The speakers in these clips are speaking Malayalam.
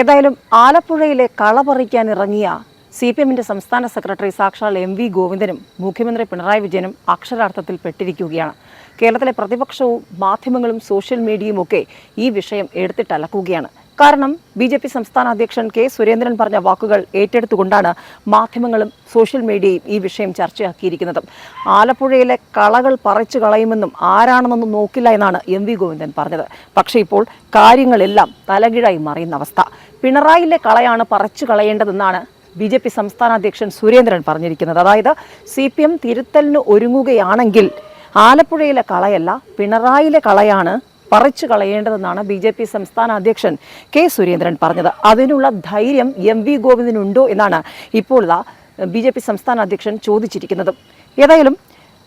ഏതായാലും ആലപ്പുഴയിലെ കളപറിക്കാൻ ഇറങ്ങിയ സി പി എമ്മിന്റെ സംസ്ഥാന സെക്രട്ടറി സാക്ഷാൽ എം വി ഗോവിന്ദനും മുഖ്യമന്ത്രി പിണറായി വിജയനും അക്ഷരാർത്ഥത്തിൽ പെട്ടിരിക്കുകയാണ്. കേരളത്തിലെ പ്രതിപക്ഷവും മാധ്യമങ്ങളും സോഷ്യൽ മീഡിയയും ഒക്കെ ഈ വിഷയം എടുത്തിട്ടലക്കുകയാണ്. കാരണം ബി ജെ പി സംസ്ഥാന അധ്യക്ഷൻ കെ സുരേന്ദ്രൻ പറഞ്ഞ വാക്കുകൾ ഏറ്റെടുത്തുകൊണ്ടാണ് മാധ്യമങ്ങളും സോഷ്യൽ മീഡിയയും ഈ വിഷയം ചർച്ചയാക്കിയിരിക്കുന്നത്. ആലപ്പുഴയിലെ കളകൾ പറിച്ചു കളയുമെന്നും ആരാണെന്നൊന്നും നോക്കില്ല എന്നാണ് എം വി ഗോവിന്ദൻ പറഞ്ഞത്. പക്ഷേ ഇപ്പോൾ കാര്യങ്ങളെല്ലാം തലകീഴായി മറിയുന്ന അവസ്ഥ. പിണറായിലെ കളയാണ് പറിച്ചു കളയേണ്ടതെന്നാണ് ബി ജെ പി സംസ്ഥാന അധ്യക്ഷൻ സുരേന്ദ്രൻ പറഞ്ഞിരിക്കുന്നത്. അതായത് സി പി എം തിരുത്തലിന് ഒരുങ്ങുകയാണെങ്കിൽ ആലപ്പുഴയിലെ കളയല്ല പിണറായിലെ കളയാണ് പറിച്ചു കളയേണ്ടതെന്നാണ് ബി ജെ പി സംസ്ഥാന അധ്യക്ഷൻ കെ സുരേന്ദ്രൻ പറഞ്ഞത്. അതിനുള്ള ധൈര്യം എം വി ഗോവിന്ദനുണ്ടോ എന്നാണ് ഇപ്പോൾ ബി ജെ പി സംസ്ഥാന അധ്യക്ഷൻ ചോദിച്ചിരിക്കുന്നത്. ഏതായാലും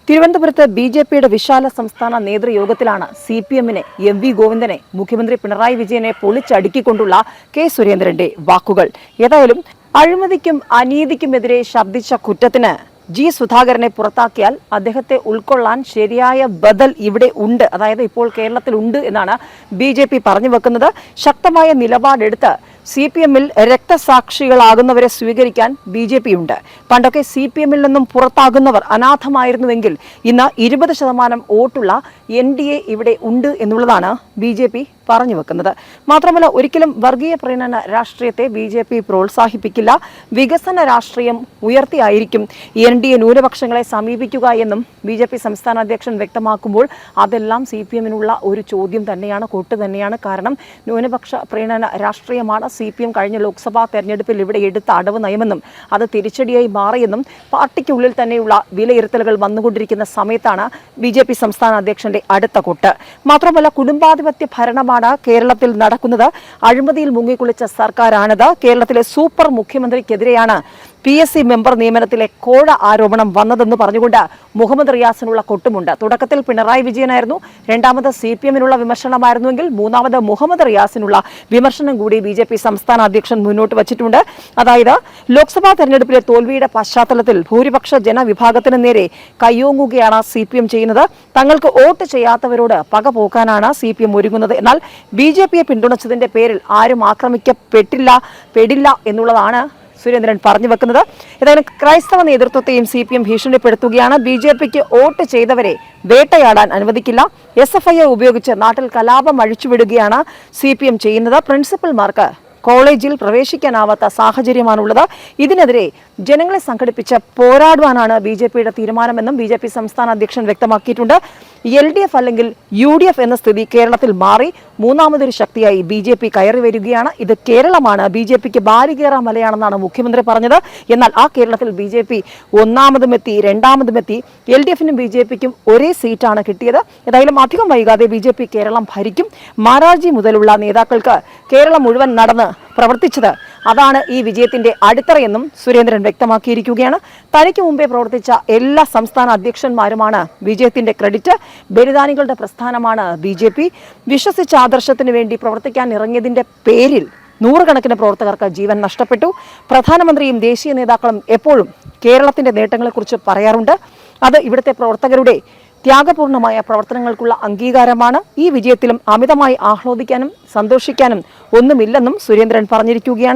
തിരുവനന്തപുരത്ത് ബി ജെ പിയുടെ വിശാല സംസ്ഥാന നേതൃയോഗത്തിലാണ് സി പി എമ്മിനെ എം വി ഗോവിന്ദനെ മുഖ്യമന്ത്രി പിണറായി വിജയനെ പൊളിച്ചടുക്കിക്കൊണ്ടുള്ള കെ സുരേന്ദ്രന്റെ വാക്കുകൾ. ഏതായാലും അഴിമതിക്കും അനീതിക്കുമെതിരെ ശബ്ദിച്ച കുറ്റത്തിന് ജി സുധാകരനെ പുറത്താക്കിയാൽ അദ്ദേഹത്തെ ഉൾക്കൊള്ളാൻ ശരിയായ ബദൽ ഇവിടെ ഉണ്ട്. അതായത് ഇപ്പോൾ കേരളത്തിൽ ഉണ്ട് എന്നാണ് ബി ജെ പി പറഞ്ഞു വെക്കുന്നത്. ശക്തമായ നിലപാടെടുത്ത് സി പി എമ്മിൽ രക്തസാക്ഷികളാകുന്നവരെ സ്വീകരിക്കാൻ ബി ജെ പി ഉണ്ട് പണ്ടൊക്കെ സി പി എമ്മിൽ നിന്നും പുറത്താകുന്നവർ അനാഥമായിരുന്നുവെങ്കിൽ ഇന്ന് ഇരുപത് ശതമാനം വോട്ടുള്ള എൻ ഡി എ ഇവിടെ ഉണ്ട് എന്നുള്ളതാണ് ബി ജെ പി പറഞ്ഞു വെക്കുന്നത്. മാത്രമല്ല ഒരിക്കലും വർഗീയ പ്രീണന രാഷ്ട്രീയത്തെ ബി ജെ പി പ്രോത്സാഹിപ്പിക്കില്ല. വികസന രാഷ്ട്രീയം ഉയർത്തിയായിരിക്കും എൻ ഡി എ ന്യൂനപക്ഷങ്ങളെ സമീപിക്കുക എന്നും ബി ജെ പി സംസ്ഥാന അധ്യക്ഷൻ വ്യക്തമാക്കുമ്പോൾ അതെല്ലാം സി പി എമ്മിനുള്ള ഒരു ചോദ്യം തന്നെയാണ് കൊട്ട് തന്നെയാണ്. കാരണം ന്യൂനപക്ഷ പ്രീണന രാഷ്ട്രീയമാണ് സി പി എം കഴിഞ്ഞ ലോക്സഭാ തെരഞ്ഞെടുപ്പിൽ ഇവിടെ എടുത്ത അടവ് നയമെന്നും അത് തിരിച്ചടിയായി മാറിയെന്നും പാർട്ടിക്കുള്ളിൽ തന്നെയുള്ള വിലയിരുത്തലുകൾ വന്നുകൊണ്ടിരിക്കുന്ന സമയത്താണ് ബി ജെ പി സംസ്ഥാന അധ്യക്ഷന്റെ അടുത്ത കൂട്ട്. മാത്രമല്ല കുടുംബാധിപത്യ ഭരണമാണ് കേരളത്തിൽ നടക്കുന്നത്. അഴിമതിയിൽ മുങ്ങിക്കുളിച്ച സർക്കാരാണിത്. കേരളത്തിലെ സൂപ്പർ മുഖ്യമന്ത്രിക്കെതിരെയാണ് പി എസ് സി മെമ്പർ നിയമനത്തിലെ കോഴ ആരോപണം വന്നതെന്ന് പറഞ്ഞുകൊണ്ട് മുഹമ്മദ് റിയാസിനുള്ള കൊട്ടുമുണ്ട്. തുടക്കത്തിൽ പിണറായി വിജയനായിരുന്നു. രണ്ടാമത് സി പി എമ്മിനുള്ള വിമർശനമായിരുന്നുവെങ്കിൽ മൂന്നാമത് മുഹമ്മദ് റിയാസിനുള്ള വിമർശനം കൂടി ബി ജെ പി സംസ്ഥാന അധ്യക്ഷൻ മുന്നോട്ട് വച്ചിട്ടുണ്ട്. അതായത് ലോക്സഭാ തെരഞ്ഞെടുപ്പിലെ തോൽവിയുടെ പശ്ചാത്തലത്തിൽ ഭൂരിപക്ഷ ജനവിഭാഗത്തിന് നേരെ കയ്യോങ്ങുകയാണ് സി പി എം ചെയ്യുന്നത്. തങ്ങൾക്ക് വോട്ട് ചെയ്യാത്തവരോട് പക പോക്കാനാണ് സി പി എം ഒരുങ്ങുന്നത്. എന്നാൽ ബി ജെ പിയെ പിന്തുണച്ചതിന്റെ പേരിൽ ആരും ആക്രമിക്കപ്പെട്ടില്ല പെടില്ല എന്നുള്ളതാണ് സുരേന്ദ്രൻ പറഞ്ഞു വെക്കുന്നത്. ഏതായാലും ക്രൈസ്തവ നേതൃത്വത്തെയും സി പി എം ഭീഷണിപ്പെടുത്തുകയാണ്. ബി ജെ പിക്ക് വോട്ട് ചെയ്തവരെ വേട്ടയാടാൻ അനുവദിക്കില്ല. എസ് എഫ് ഐ ഉപയോഗിച്ച് നാട്ടിൽ കലാപം അഴിച്ചുവിടുകയാണ് സി പി എം ചെയ്യുന്നത്. പ്രിൻസിപ്പൽമാർക്ക് കോളേജിൽ പ്രവേശിക്കാനാവാത്ത സാഹചര്യമാണുള്ളത്. ഇതിനെതിരെ ജനങ്ങളെ സംഘടിപ്പിച്ച് പോരാടുവാനാണ് ബി ജെ പിയുടെ തീരുമാനമെന്നും ബി ജെ പി സംസ്ഥാന അധ്യക്ഷൻ വ്യക്തമാക്കിയിട്ടുണ്ട്. എൽ ഡി എഫ് അല്ലെങ്കിൽ യു ഡി എഫ് എന്ന സ്ഥിതി കേരളത്തിൽ മാറി. മൂന്നാമതൊരു ശക്തിയായി ബി ജെ പി കയറി വരികയാണ്. ഇത് കേരളമാണ്. ബി ജെ പിക്ക് ബാലികേറ മലയാണെന്നാണ് മുഖ്യമന്ത്രി പറഞ്ഞത്. എന്നാൽ ആ കേരളത്തിൽ ബി ജെ പി ഒന്നാമതും എത്തി രണ്ടാമതും എത്തി എൽ ഡി എഫിനും ബി ജെ പിക്കും ഒരേ സീറ്റാണ് കിട്ടിയത്. ഏതായാലും അധികം വൈകാതെ ബി ജെ പി കേരളം ഭരിക്കും. മാരാജി മുതലുള്ള നേതാക്കൾക്ക് കേരളം മുഴുവൻ നടന്ന് പ്രവർത്തിച്ചത് അതാണ് ഈ വിജയത്തിന്റെ അടിത്തറയെന്നും സുരേന്ദ്രൻ വ്യക്തമാക്കിയിരിക്കുകയാണ്. തനിക്ക് മുമ്പേ പ്രവർത്തിച്ച എല്ലാ സംസ്ഥാന അധ്യക്ഷന്മാരുമാണ് വിജയത്തിന്റെ ക്രെഡിറ്റ്. ബലിദാനികളുടെ പ്രസ്ഥാനമാണ് ബി ജെ പി. വിശ്വസിച്ച ആദർശത്തിന് വേണ്ടി പ്രവർത്തിക്കാൻ ഇറങ്ങിയതിന്റെ പേരിൽ നൂറുകണക്കിന് പ്രവർത്തകർക്ക് ജീവൻ നഷ്ടപ്പെട്ടു. പ്രധാനമന്ത്രിയും ദേശീയ നേതാക്കളും എപ്പോഴും കേരളത്തിന്റെ നേട്ടങ്ങളെക്കുറിച്ച് പറയാറുണ്ട്. അത് ഇവിടുത്തെ പ്രവർത്തകരുടെ ത്യാഗപൂർണമായ പ്രവർത്തനങ്ങൾക്കുള്ള അംഗീകാരമാണ്. ഈ വിജയത്തിലും അമിതമായി ആഹ്ലാദിക്കാനും സന്തോഷിക്കാനും ഒന്നുമില്ലെന്നും സുരേന്ദ്രൻ പറഞ്ഞിരിക്കുകയാണ്.